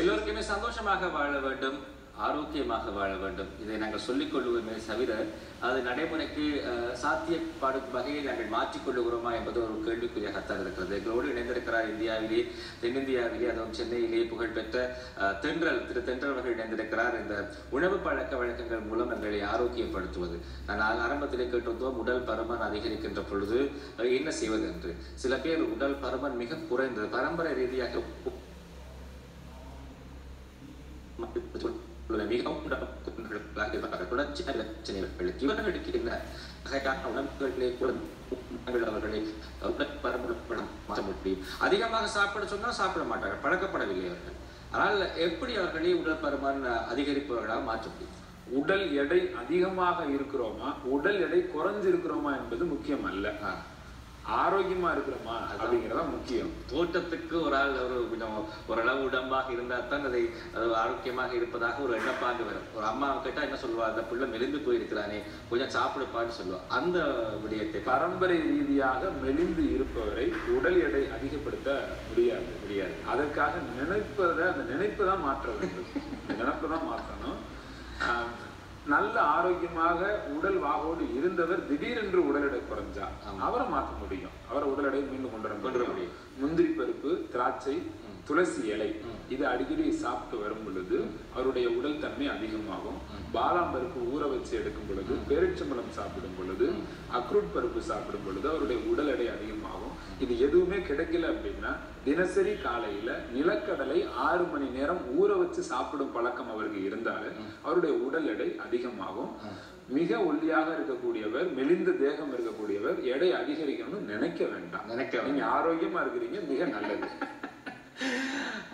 எல்லோருக்குமே சந்தோஷமாக வாழ வேண்டும் ஆரோக்கியமாக வாழ வேண்டும். இதை நாங்கள் சொல்லிக் கொள்ளுவோமே தவிர அது நடைமுறைக்கு சாத்தியப்பாடு வகையை நாங்கள் மாற்றிக்கொள்ளுகிறோமா என்பது ஒரு கேள்விக்குறியாகத்தான் இருக்கிறது. எங்களோடு இணைந்திருக்கிறார் இந்தியாவிலே தென்னிந்தியாவிலே அதுவும் சென்னையிலே புகழ்பெற்ற தென்றல் திரு தென்றல் அவர்கள் இணைந்திருக்கிறார். இந்த உணவு பழக்க வழக்கங்கள் மூலம் எங்களை ஆரோக்கியப்படுத்துவது. நான் ஆரம்பத்திலே கேட்டிருந்தோம் உடல் பருமன் அதிகரிக்கின்ற பொழுது என்ன செய்வது என்று. சில பேர் உடல் பருமன் மிக குறைந்தது. பரம்பரை ரீதியாக மிகவும் தொடர்ச்சியான பிரச்சனைகளுக்கு இவர்களுக்கு என்ன வகையான உணவுகளிலே கூட அவர்களை பரம்பரம் மாற்ற முடியும் அதிகமாக சாப்பிட சொன்னால் சாப்பிட மாட்டார்கள் பழக்கப்படவில்லை அவர்கள் ஆனால் எப்படி அவர்களை உடல் பருமன் அதிகரிப்பவர்களாக மாற்ற முடியும் உடல் எடை அதிகமாக இருக்கிறோமா உடல் எடை குறைஞ்சிருக்கிறோமா என்பது முக்கியம் அல்ல ஆரோக்கியமா இருக்கிறோமா அப்படிங்கறதா முக்கியம். தோற்றத்துக்கு ஒரு ஆள் ஒரு கொஞ்சம் ஓரளவு உடம்பாக இருந்தால் தான் அதை அது ஆரோக்கியமாக இருப்பதாக ஒரு எண்ணப்பாடு வரும். ஒரு அம்மா கேட்டா என்ன சொல்லுவா? அந்த பிள்ளை மெலிந்து போயிருக்கிறானே கொஞ்சம் சாப்பிடுப்பான்னு சொல்லுவா. அந்த விடயத்தை பரம்பரை ரீதியாக மெலிந்து இருப்பவரை உடல் எடை அதிகப்படுத்த முடியாது. முடியாது. அதற்காக நினைப்பதை அந்த நினைப்பு தான் மாற்ற வேண்டும். நினைப்பு தான் மாற்றணும். நல்ல ஆரோக்கியமாக உடல் வாகோடு இருந்தவர் திடீரென்று உடல் எடை குறைஞ்சா அவரை மாற்ற முடியும். அவரை உடல் எடை மீண்டும் கொண்டு வர கொண்டு வர முடியும். முந்திரி பருப்பு திராட்சை துளசி இலை இது அடிக்கடி சாப்பிட்டு வரும் பொழுது அவருடைய உடல் தன்மை அதிகமாகும். பாதாம் பருப்பு ஊற வச்சு எடுக்கும் பொழுது பேரிச்சம்பழம் சாப்பிடும் பொழுது அக்ரூட் பருப்பு சாப்பிடும் பொழுது அவருடைய உடல் எடை அதிகமாகும். இது எதுவுமே கிடைக்கல அப்படின்னா தினசரி காலையில நிலக்கடலை ஆறு மணி நேரம் ஊற வச்சு சாப்பிடும் பழக்கம் அவருக்கு இருந்தாலும் அவருடைய உடல் எடை அதிகமாகும். மிக ஒல்லியாக இருக்கக்கூடியவர் மெலிந்த தேகம் இருக்கக்கூடியவர் எடை அதிகரிக்கணும்னு நினைக்க வேண்டாம். நினைக்க நீங்க ஆரோக்கியமா இருக்கிறீங்க மிக நல்லது.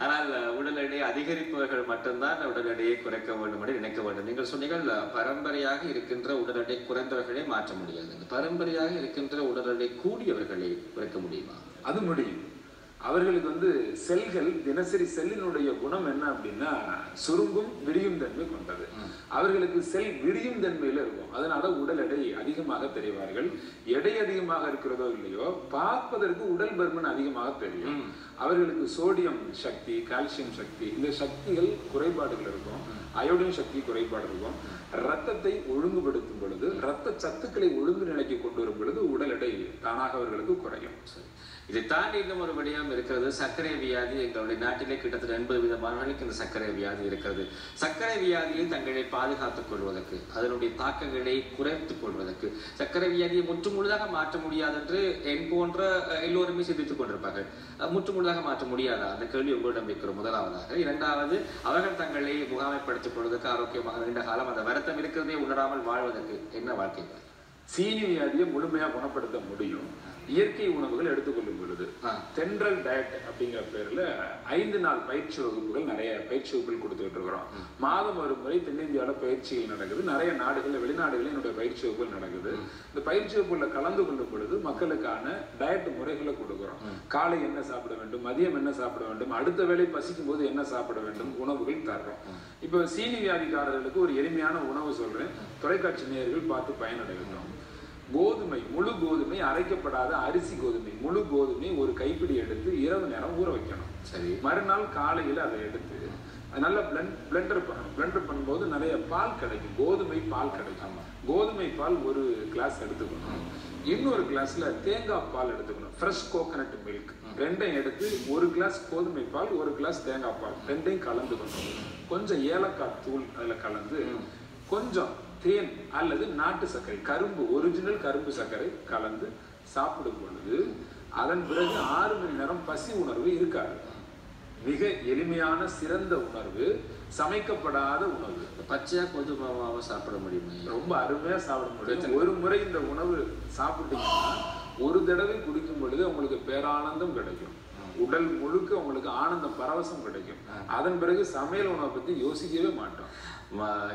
ஆனால் உடல் எடை அதிகரிப்பவர்கள் மட்டும்தான் உடல் எடையை குறைக்க வேண்டும் என்று நினைக்க வேண்டும். நீங்கள் சொன்னீர்கள் பரம்பரையாக இருக்கின்ற உடல் எடை குறைந்தவர்களை மாற்ற முடியாது. பரம்பரையாக இருக்கின்ற உடல் எடை கூடியவர்களை குறைக்க முடியுமா? அது முடியும். அவர்களுக்கு வந்து செல்கள் தினசரி செல்லினுடைய குணம் என்ன அப்படின்னா சுருங்கும் விரியும் தன்மை கொண்டது. அவர்களுக்கு செல் விரியும் தன்மையில இருக்கும். அதனால உடல் எடை அதிகமாக தெரிவார்கள். எடை அதிகமாக இருக்கிறதோ இல்லையோ பார்ப்பதற்கு உடல் பருமன் அதிகமாக தெரியும். அவர்களுக்கு சோடியம் சக்தி கால்சியம் சக்தி இந்த சக்திகள் குறைபாடுகள் இருக்கும். அயோடின் சக்தி குறைபாடு இருக்கும். ரத்தத்தை ஒழுங்குபடுத்தும் பொழுது ரத்த சத்துக்களை ஒழுங்கு நிலைக்கு கொண்டு வரும் பொழுது உடல் எடை தானாக அவர்களுக்கு குறையும். சரி. இதை தாண்டி இன்னும் ஒரு விடயம் இருக்கிறது. சர்க்கரை வியாதி எங்களுடைய நாட்டிலே கிட்டத்தட்ட எண்பது விதமானவர்களுக்கு இந்த சர்க்கரை வியாதி இருக்கிறது. சர்க்கரை வியாதியில் தங்களை பாதுகாத்துக் கொள்வதற்கு அதனுடைய தாக்கங்களை குறைத்துக் கொள்வதற்கு சர்க்கரை வியாதியை முற்று முழுதாக மாற்ற முடியாது என்று என் போன்ற எல்லோருமே சிந்தித்துக் கொண்டிருப்பார்கள். முற்று முழுதாக மாற்ற முடியாதா? அந்த கேள்வி உங்களிடம் வைக்கிறோம் முதலாவதாக. இரண்டாவது அவர்கள் தங்களை முகாமைப்படுத்திக் கொள்வதற்கு ஆரோக்கியமாக நீண்ட காலம் அந்த வருத்தம் இருக்கிறதே உணராமல் வாழ்வதற்கு என்ன வாழ்க்கை? சீனி வியாதியை முழுமையா குணப்படுத்த முடியும். இயற்கை உணவுகள் எடுத்துக்கொள்ளும் பொழுது. தென்றல் டயட் அப்படிங்கிற பேர்ல ஐந்து நாள் பயிற்சி வகுப்புகள் நிறைய பயிற்சி வகுப்புகள் கொடுத்துட்டு இருக்கிறோம். மாதம் ஒரு முறை தென்னிந்தியாவில பயிற்சிகள் நடக்குது. நிறைய நாடுகள்ல வெளிநாடுகளில் என்னுடைய பயிற்சி வகுப்புகள் நடக்குது. இந்த பயிற்சி வகுப்புல கலந்து கொள்ளும் பொழுது மக்களுக்கான டயட் முறைகளை கொடுக்குறோம். காலை என்ன சாப்பிட வேண்டும் மதியம் என்ன சாப்பிட வேண்டும் அடுத்த வேளை பசிக்கும் போது என்ன சாப்பிட வேண்டும் உணவுகள் தர்றோம். இப்ப சீனி வியாதிக்காரர்களுக்கு ஒரு எளிமையான உணவு சொல்றேன். தொலைக்காட்சி நேயர்கள் பார்த்து பயனடைகின்றோம் கோதுமை முழு கோதுமை அரைக்கப்படாத அரிசி கோதுமை. முழு கோதுமை ஒரு கைப்பிடி எடுத்து இரவு நேரம் ஊற வைக்கணும். சரி. மறுநாள் காலையில அதை எடுத்து அது நல்லா பிளெண்ட் பிளெண்டர் பண்ணணும் பிளெண்டர் பண்ணும்போது நிறைய பால் கிடைக்கும். கோதுமை பால் கிடைக்கும். கோதுமை பால் ஒரு கிளாஸ் எடுத்துக்கணும். இன்னொரு கிளாஸ்ல தேங்காய் பால் எடுத்துக்கணும். ஃப்ரெஷ் கோகனட் மில்க் ரெண்டையும் எடுத்து ஒரு கிளாஸ் கோதுமை பால் ஒரு கிளாஸ் தேங்காய் பால். ரெண்டையும் கலந்துக்கணும். கொஞ்சம் ஏலக்காய் தூள் அதுல கலந்து கொஞ்சம் தேன் அல்லது நாட்டு சர்க்கரை கரும்பு ஒரிஜினல் கரும்பு சர்க்கரை கலந்து சாப்பிடும் பொழுது அதன் பிறகு ஆறு மணி நேரம் பசி உணர்வு இருக்காது. மிக எளிமையான சிறந்த உணர்வு சமைக்கப்படாத உணவு. பச்சையா கோதுமாவை சாப்பிட முடியுமா? ரொம்ப அருமையா சாப்பிட முடியும். ஒரு முறை இந்த உணவு சாப்பிட்டீங்கன்னா ஒரு தடவை குடிக்கும் பொழுது உங்களுக்கு பேரானந்தம் கிடைக்கும். உடல் முழுக்க உங்களுக்கு ஆனந்தம் பரவசம் கிடைக்கும். அதன் பிறகு சமையல் உணவை பத்தி யோசிக்கவே மாட்டோம்.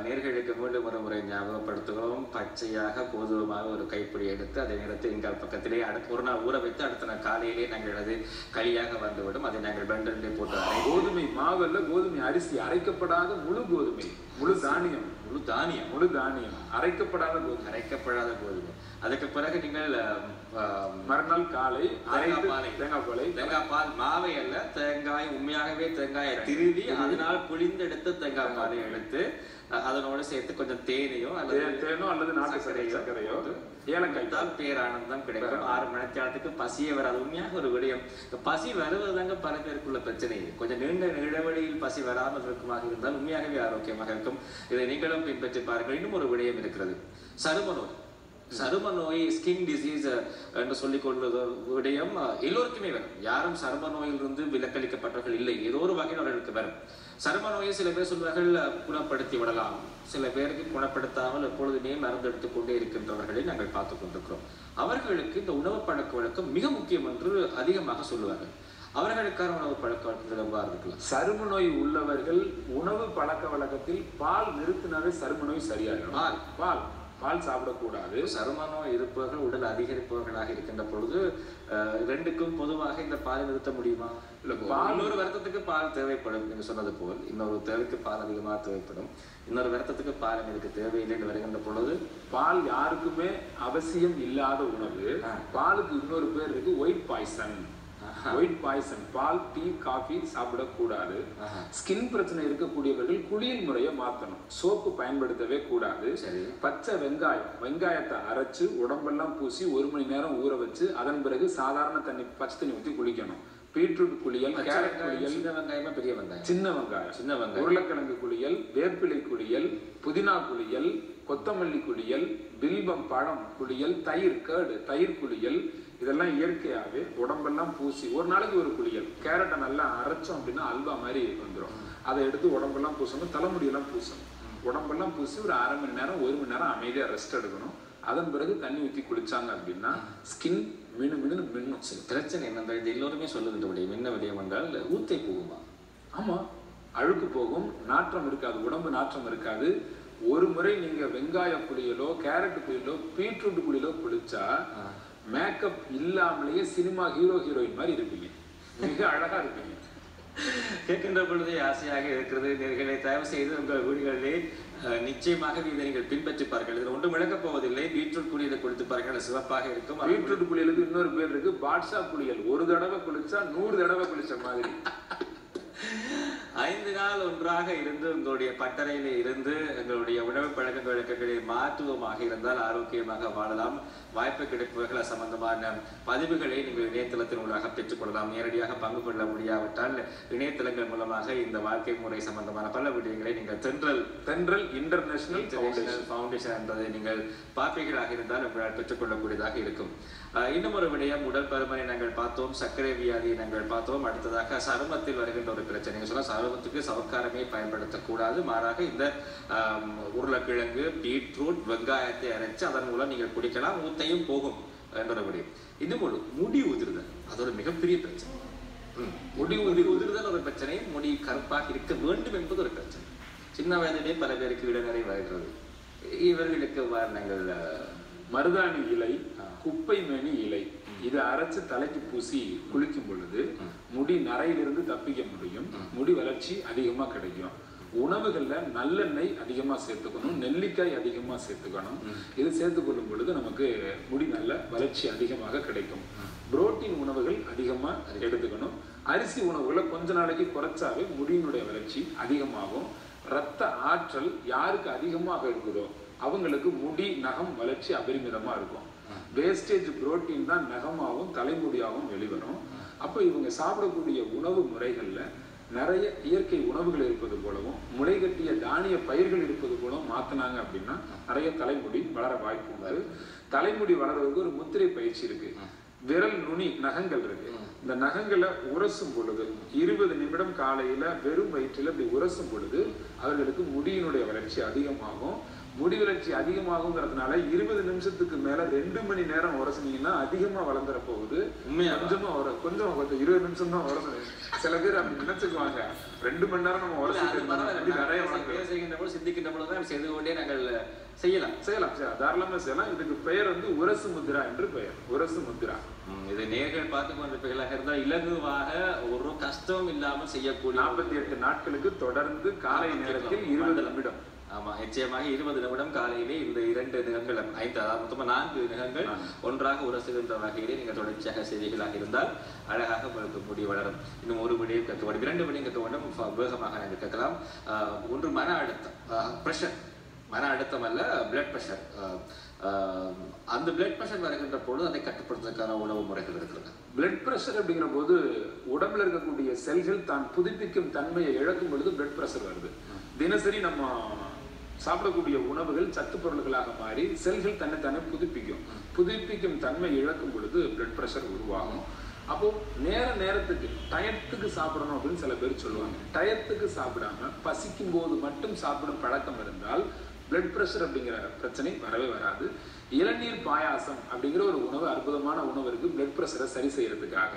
நேர்களுக்கு மீண்டும் ஒரு முறை ஞாபகப்படுத்துகிறோம். பச்சையாக கோதுமமாக ஒரு கைப்பிடி எடுத்து அதே நேரத்தில் எங்கள் பக்கத்திலே அடுத்த ஒரு நாள் ஊற வைத்து அடுத்த நாள் காலையிலே நாங்கள் அது களியாக வந்துவிடும். அதை நாங்கள் பெண்டரிலே போட்டு கோதுமை மாவல்ல கோதுமை அரிசி அரைக்கப்படாத முழு கோதுமை முழு தானியம். முழு தானியம். முழு தானியம். அரைக்கப்படாத கோதுமை. அரைக்கப்படாத கோதுமை. அதுக்கு பிறகு நீங்கள் மறுநாள் காலை. தேங்காய் பாலை. தேங்காய் பால். மாவை அல்ல தேங்காய் உண்மையாகவே தேங்காயை திருவி அதனால் புளிந்தெடுத்து தேங்காய் பாலை எடுத்து அதனோடு சேர்த்து கொஞ்சம் தேனையும் அல்லது தேனோ அல்லது நாட்டு சர்க்கரை சர்க்கரையோ ஏலக்காய். தான் பேரானந்தம் கிடைக்கும். ஆறு மணிக்காலத்துக்கு பசியே வராது உண்மையாக ஒரு விடயம். பசி வருவதுதாங்க பல பேருக்குள்ள பிரச்சனை. கொஞ்சம் நீண்ட இடைவெளியில் பசி வராமல் இருக்குமாக இருந்தால் உண்மையாகவே ஆரோக்கியமாக இருக்கும். இதை நீங்களும் பின்பற்றி பாருங்கள். இன்னும் ஒரு விடயம் இருக்கிறது. சரும நோய் சரும நோய் ஸ்கின் டிசீஸ் என்று சொல்லிக் கொள்வது விடயம் எல்லோருக்குமே வரும். யாரும் சரும நோயிலிருந்து விலக்களிக்கப்பட்டவர்கள் இல்லை. ஏதோ ஒரு வகையில் அவர்களுக்கு வரும். சரும நோயை சில பேர் சொல்வார்கள் குணப்படுத்தி விடலாம். சில பேருக்கு குணப்படுத்தாமல் எப்பொழுதுமே மருந்து எடுத்துக்கொண்டே இருக்கின்றவர்களை நாங்கள் பார்த்து கொண்டிருக்கிறோம். அவர்களுக்கு இந்த உணவு பழக்க வழக்கம் மிக முக்கியம் என்று அதிகமாக சொல்லுவார்கள். அவர்களுக்கான உணவு பழக்க எவ்வாறு இருக்கலாம்? சரும நோய் உள்ளவர்கள் உணவு பழக்க வழக்கத்தில் பால் நிறுத்தினாவே சரும நோய் சரியாயிடும். பால். பால். பால் சாப்பிடக்கூடாது. சரும நோய் இருப்பவர்கள் உடல் அதிகரிப்பவர்களாக இருக்கின்ற பொழுது ரெண்டுக்கும் பொதுவாக இந்த பாலை நிறுத்த முடியுமா? இல்ல, பால் இன்னொரு வருத்தத்துக்கு பால் தேவைப்படும் நீங்க சொன்னது போல் இன்னொரு தேவைக்கு பால் அதிகமாக தேவைப்படும். இன்னொரு வருத்தத்துக்கு பால் எனக்கு தேவையில்லை என்று வருகின்ற பொழுது பால் யாருக்குமே அவசியம் இல்லாத உணவு. பாலுக்கு இன்னொரு பேர் இருக்கு ஒயிட் பாய்சன் ஒயிட் பாய்சன் பால் டீ காஃபி சாப்பிடக்கூடாது. ஸ்கின் பிரச்சனை இருக்கக்கூடியவர்கள் குளியல் முறையை மாத்தணும். சோப்பு பயன்படுத்தவே கூடாது. பச்சை வெங்காயம் வெங்காயத்தை அரைச்சு உடம்பெல்லாம் பூசி ஒரு மணி நேரம் ஊற வச்சு அதன் பிறகு சாதாரண தண்ணி பச்சை தண்ணி ஊற்றி குளிக்கணும். பீட்ரூட் குளியல் கேரட் குளியல் சின்ன வெங்காயமா பெரிய வெங்காயம்? சின்ன வெங்காயம். சின்ன வெங்காயம். உருளைக்கிழங்கு குளியல் வேப்பிலை குளியல் புதினா குளியல் கொத்தமல்லி குளியல் பில்பம் பழம் குளியல் தயிர் கேடு தயிர் குளியல் இதெல்லாம் இயற்கையாகவே உடம்பெல்லாம் பூசி ஒரு நாளைக்கு ஒரு குளியல். கேரட்டை நல்லா அரைச்சோம் அப்படின்னா அல்வா மாதிரி வந்துடும் அதை எடுத்து உடம்பெல்லாம் பூசணும் தலைமுடியெல்லாம் பூசணும். உடம்பெல்லாம் பூசி ஒரு அரை மணி நேரம் ஒரு மணி நேரம் அமைதியாக ரெஸ்ட் எடுக்கணும். அதன் பிறகு தண்ணி ஊற்றி குளிச்சாங்க அப்படின்னா ஸ்கின் மினு மினு மின்னும். சரி பிரச்சனை என்னென்றால் இது எல்லோருமே சொல்லுகின்ற விடயம் என்ன விடயம் என்றால் ஊத்தை போகுமா? ஆமா அழுக்கு போகும் நாற்றம் இருக்காது உடம்பு நாற்றம் இருக்காது. ஒரு முறை நீங்க வெங்காய குளியலோ கேரட் குளியலோ பீட்ரூட் குளியலோ குளிச்சா மேக்கப் இல்லாமலேயே சினிமா ஹீரோ ஹீரோயின் மாதிரி இருப்பீங்க. மிக அழகா இருப்பீங்க. கேட்கின்ற பொழுதே ஆசையாக இருக்கிறது நேர்களை தயவு செய்து உங்கள் வீடுகளிலே நிச்சயமாக இதை நீங்கள் பின்பற்றி பாருங்கள். இதில் ஒன்றும் இழக்கப் போவதில்லை. பீட்ரூட் குடியில கொடுத்து பாருங்கள். சிவப்பாக இருக்கும். பீட்ரூட் குளியலுக்கு இன்னொரு பேர் இருக்கு. பாட்ஷா குளியல். ஒரு தடவை குளிச்சா நூறு தடவை குளிச்ச மாதிரி. ஐந்து நாள் ஒன்றாக இருந்து உங்களுடைய பட்டறையிலே இருந்து எங்களுடைய உணவு பழக்க வழக்கங்களை மாற்றுவமாக இருந்தால் ஆரோக்கியமாக வாழலாம். வாய்ப்பு கிடைப்பவர்கள் சம்பந்தமான பதிவுகளை நீங்கள் இணையதளத்தின் மூலமாக பெற்றுக்கொள்ளலாம். நேரடியாக பங்கு கொள்ள முடியாவிட்டால் இணையதளங்கள் மூலமாக இந்த வாழ்க்கை முறை சம்பந்தமான பல விடயங்களை நீங்கள் தென்றல் தென்றல் இன்டர்நேஷனல் இன்டர்நேஷனல். ஃபவுண்டேஷன் என்பதை நீங்கள் பார்ப்பீர்களாக இருந்தால் உங்களால் பெற்றுக்கொள்ளக்கூடியதாக இருக்கும். இன்னும் ஒரு விடயம் உடல் பருமனை நாங்கள் பார்த்தோம் சர்க்கரை வியாதியை நாங்கள் பார்த்தோம். அடுத்ததாக சருமத்தில் வருகின்ற ஒரு பிரச்சனை. நீங்க சொன்னா சருமத்துக்கு சவக்காரமே பயன்படுத்தக்கூடாது. மாறாக இந்த உருளைக்கிழங்கு பீட்ரூட் வெங்காயத்தை அரைச்சு அதன் மூலம் நீங்கள் குடிக்கலாம். ஊத்தையும் போகும் என்ற ஒரு விடயம் இன்னும் ஒரு முடி உதிர்தல். அது ஒரு மிகப்பெரிய பிரச்சனை. முடி முடி உதிர்தல். ஒரு பிரச்சனை முடி கருப்பாக இருக்க வேண்டும் என்பது ஒரு பிரச்சனை. சின்ன வயதிலே பல பேருக்கு இடைநிறை வருகிறது இவர்களுக்கு வ- நாங்கள் அஹ், மருதாணி இலை குப்பை மேனி இலை. இதை அரைச்சு தலைக்கு பூசி குளிக்கும் பொழுது முடி நரையிலிருந்து தப்பிக்க முடியும். முடி வளர்ச்சி அதிகமா கிடைக்கும். உணவுகள்ல நல்லெண்ணெய் அதிகமா சேர்த்துக்கணும் நெல்லிக்காய் அதிகமா சேர்த்துக்கணும். இது சேர்த்து கொள்ளும் பொழுது நமக்கு முடி நல்ல வளர்ச்சி அதிகமாக கிடைக்கும். புரோட்டீன் உணவுகள் அதிகமா எடுத்துக்கணும். அரிசி உணவுகளை கொஞ்ச நாளைக்கு குறைச்சாவே முடியினுடைய வளர்ச்சி அதிகமாகும். ரத்த ஆற்றல் யாருக்கு அதிகமாக இருக்குதோ அவங்களுக்கு முடி நகம் வளர்ச்சி அபரிமிதமா இருக்கும். வேஸ்டேஜ் புரோட்டீன் தான் நகமாகவும் தலைமுடியாகவும் வெளிவரும். அப்போ இவங்க சாப்பிடக்கூடிய உணவு முறைகள்ல நிறைய இயற்கை உணவுகள் இருப்பது போலவும் முளைகட்டிய தானிய பயிர்கள் இருப்பது போலவும் மாற்றினாங்க அப்படின்னா நிறைய தலைமுடி வளர வாய்ப்பு உண்டு. தலைமுடி வளர்றதுக்கு ஒரு முத்திரை பயிற்சி இருக்கு. விரல் நுனி நகங்கள் இருக்கு. இந்த நகங்களை உரசும் பொழுது இருபது நிமிடம் காலையில வெறும் வயிற்றில் இப்படி உரசும் பொழுது அவர்களுக்கு முடியினுடைய வளர்ச்சி அதிகமாகும். முடி வளர்ச்சி அதிகமாகுங்கிறதுனால இருபது நிமிஷத்துக்கு மேல ரெண்டு மணி நேரம் உரசுனீங்கன்னா அதிகமா வளர்ந்துற போகுது. உண்மையா கொஞ்சமா வர கொஞ்சம் கொஞ்சம் இருபது நிமிஷம் தான் உரசணும் சில பேர் அப்படி நினைச்சுக்குவாங்க. ரெண்டு மணி நேரம் நம்ம உரசிட்டு நிறைய செய்கின்ற போது சிந்திக்கின்ற பொழுது தான் செய்து கொண்டே நாங்கள் செய்யலாம். செய்யலாம். தாராளமா செய்யலாம். இதுக்கு பெயர் வந்து உரசு முத்ரா என்று பெயர். உரசு முத்ரா. இது நேர்கள் பார்த்து கொண்டிருப்பீர்களாக இருந்தால் இலகுவாக ஒரு கஷ்டம் இல்லாமல் செய்யக்கூடிய நாற்பத்தி எட்டு நாட்களுக்கு தொடர்ந்து காலை நேரத்தில் இருபது நிமிடம். ஆமா நிச்சயமாக இருபது நிமிடம் காலையிலே இந்த இரண்டு நிகங்கள் ஐந்து அதாவது மொத்தமா நான்கு நிகங்கள் ஒன்றாக உரசுகின்ற வகையிலே நீங்கள் தொடர்ச்சியாக செய்திகளாக இருந்தால் அழகாக உங்களுக்கு முடி வளரும். இன்னும் ஒரு விடையும் கேட்க வேண்டும். இரண்டு விடையும் கேட்க வேண்டும். வேகமாக நாங்கள் கேட்கலாம். ஆஹ், ஒன்று மன அழுத்தம். ப்ரெஷர் மன அழுத்தம் அல்ல பிளட் ப்ரெஷர் அந்த பிளட் ப்ரெஷர் வருகின்ற பொழுது அதை கட்டுப்படுத்துவதற்கான உணவு முறைகள் இருக்கிறது. பிளட் பிரஷர் அப்படிங்கிற போது உடம்புல இருக்கக்கூடிய செல்கள் தான் புதுப்பிக்கும் தன்மையை இழக்கும் பொழுது பிளட் பிரஷர் வருது. தினசரி நம்ம சாப்பிடக்கூடிய உணவுகள் சத்து பொருள்களாக மாறி செல்கள் தன்னை புதுப்பிக்கும். புதுப்பிக்கும் தன்மை இழக்கும் பொழுது பிளட் ப்ரெஷர் உருவாகும். அப்போ நேர நேரத்துக்கு டயத்துக்கு சாப்பிடணும் அப்படின்னு சில பேர் சொல்லுவாங்க. டயத்துக்கு சாப்பிடாம பசிக்கும் போது மட்டும் சாப்பிடும் பழக்கம் இருந்தால் பிளட் ப்ரெஷர் அப்படிங்கிற பிரச்சனை வரவே வராது. இளநீர் பாயாசம் அப்படிங்கிற ஒரு உணவு அற்புதமான உணவு இருக்கு. பிளட் ப்ரெஷரை சரி செய்யறதுக்காக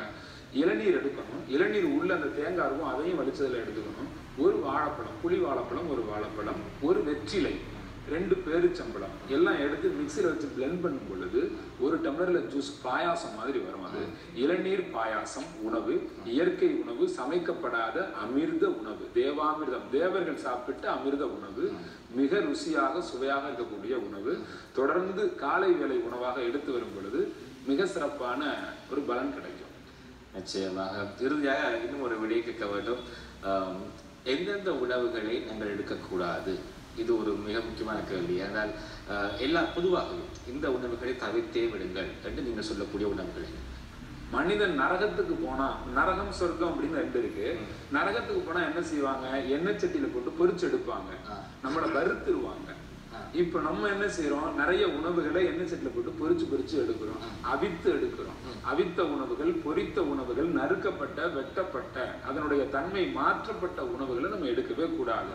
இளநீர் எடுக்கணும். இளநீர் உள்ள அந்த தேங்காய் இருக்கும் அதையும் வலிச்சதுல எடுத்துக்கணும். ஒரு வாழைப்பழம் புளி வாழைப்பழம் ஒரு வாழைப்பழம் ஒரு வெற்றிலை ரெண்டு பேருச்சம்பழம் எல்லாம் எடுத்து மிக்சியில் வச்சு பிளெண்ட் பண்ணும் பொழுது ஒரு டம்ளரில் ஜூஸ் பாயாசம் மாதிரி வரும் அது. இளநீர் பாயாசம் உணவு இயற்கை உணவு சமைக்கப்படாத அமிர்த உணவு தேவாமிர்தம். தேவர்கள் சாப்பிட்ட அமிர்த உணவு மிக ருசியாக சுவையாக இருக்கக்கூடிய உணவு. தொடர்ந்து காலை வேலை உணவாக எடுத்து வரும் பொழுது மிக சிறப்பான ஒரு பலன் கிடைக்கும். நிச்சயமாக. இறுதியாக இன்னும் ஒரு விடை கேட்க வேண்டும். எந்தெந்த உணவுகளை நாங்கள் எடுக்கக்கூடாது? இது ஒரு மிக முக்கியமான கேள்வி. ஆஹ், எல்லா பொதுவாகவே இந்த உணவுகளை தவிர்த்தே விடுங்கள் என்று நீங்கள் சொல்லக்கூடிய உணவுகளை. மனிதன் நரகத்துக்கு போனா நரகம் சொர்க்கம் அப்படின்னு ரெண்டு இருக்கு. நரகத்துக்கு போனா என்ன செய்வாங்க? எண்ணெய் சட்டியில போட்டு பொரிச்சு எடுப்பாங்க. நம்மள வறுத்துருவாங்க. இப்போ நம்ம என்ன செய்யறோம் நிறைய உணவுகளை எண்ணெய் செட்டில் போட்டு பொரிச்சு பொறிச்சு எடுக்கிறோம். அவித்து எடுக்கிறோம். அவித்த உணவுகள் பொரித்த உணவுகள் நறுக்கப்பட்ட வெட்டப்பட்ட அதனுடைய தன்மை மாற்றப்பட்ட உணவுகளை நம்ம எடுக்கவே கூடாது.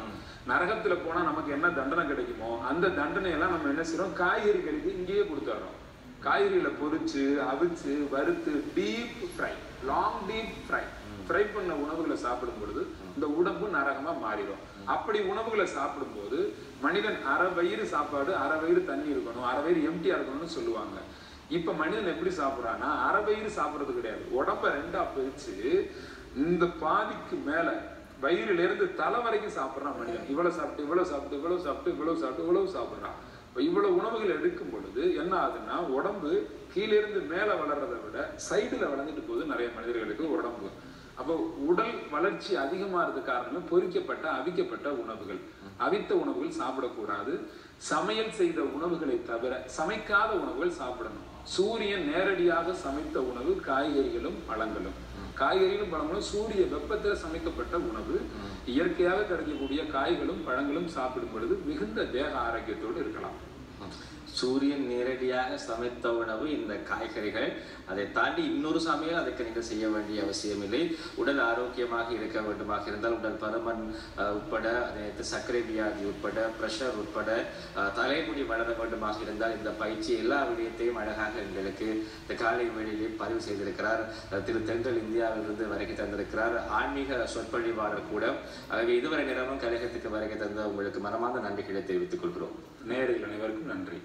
நரகத்துல போனா நமக்கு என்ன தண்டனை கிடைக்குமோ அந்த தண்டனையெல்லாம் நம்ம என்ன செய்யறோம் காய்கறிகளுக்கு இங்கேயே கொடுத்துட்றோம் காய்கறிகளை பொறிச்சு அவிச்சு வறுத்து deep fry long deep fry fry பண்ண உணவுகளை சாப்பிடும் பொழுது இந்த உடம்பு நரகமா மாறிடும். அப்படி உணவுகளை சாப்பிடும்போது மனிதன் அரை வயிறு சாப்பாடு அரை வயிறு தண்ணி இருக்கணும் அரை வயிறு எம்டியா இருக்கணும்னு சொல்லுவாங்க. இப்ப மனிதன் எப்படி சாப்பிட்றான்னா அரை வயிறு சாப்பிட்றது கிடையாது. உடம்ப ரெண்டா பிரிச்சு இந்த பாதிக்கு மேல வயிறுல இருந்து தலை வரைக்கும் சாப்பிட்றான் மனிதன். இவ்வளவு சாப்பிட்டு இவ்வளவு சாப்பிட்டு இவ்வளவு சாப்பிட்டு இவ்வளவு சாப்பிட்டு இவ்வளவு சாப்பிட்றான். இப்போ இவ்வளவு உணவுகள் எடுக்கும் பொழுது என்ன ஆகுதுன்னா உடம்பு கீழிருந்து மேல வளர்றதை விட சைடுல வளர்ந்துட்டு போகுது நிறைய மனிதர்களுக்கு உடம்பு. அப்போ உடல் வளர்ச்சி அதிகமாறது காரணமே பொறிக்கப்பட்ட அவிக்கப்பட்ட உணவுகள். அவித்த உணவுகள் சாப்பிடக்கூடாது. சமையல் செய்த உணவுகளை தவிர சமைக்காத உணவுகள் சாப்பிடணும். சூரியன் நேரடியாக சமைத்த உணவு காய்கறிகளும் பழங்களும். காய்கறிகளும் பழங்களும் சூரிய வெப்பத்தில் சமைக்கப்பட்ட உணவு. இயற்கையாக கிடைக்கக்கூடிய காய்களும் பழங்களும் சாப்பிடும் பொழுது மிகுந்த தேக ஆரோக்கியத்தோடு இருக்கலாம். சூரியன் நேரடியாக சமைத்த உணவு இந்த காய்கறிகள். அதை தாண்டி இன்னொரு சமையல் அதுக்கு நீங்கள் செய்ய வேண்டிய அவசியமில்லை உடல் ஆரோக்கியமாக இருக்க வேண்டுமாக இருந்தால் உடல் பருமன் உட்பட அதே சர்க்கரை வியாதி உட்பட ப்ரெஷர் உட்பட தலைமுடி வளர வேண்டுமாக இருந்தால் இந்த பயிற்சி எல்லா விடயத்தையும் அழகாக எங்களுக்கு இந்த காலை வேளையிலே பதிவு செய்திருக்கிறார். திரு தென்றல் இந்தியாவிலிருந்து வருகை தந்திருக்கிறார். ஆன்மீக சொற்பொழிவாளர் கூட. ஆகவே இதுவரை நேரமும் கழகத்துக்கு வருகை தந்த உங்களுக்கு மனமார்ந்த நன்றிகளை தெரிவித்துக் கொள்கிறோம். நேரில் அனைவருக்கும் நன்றி.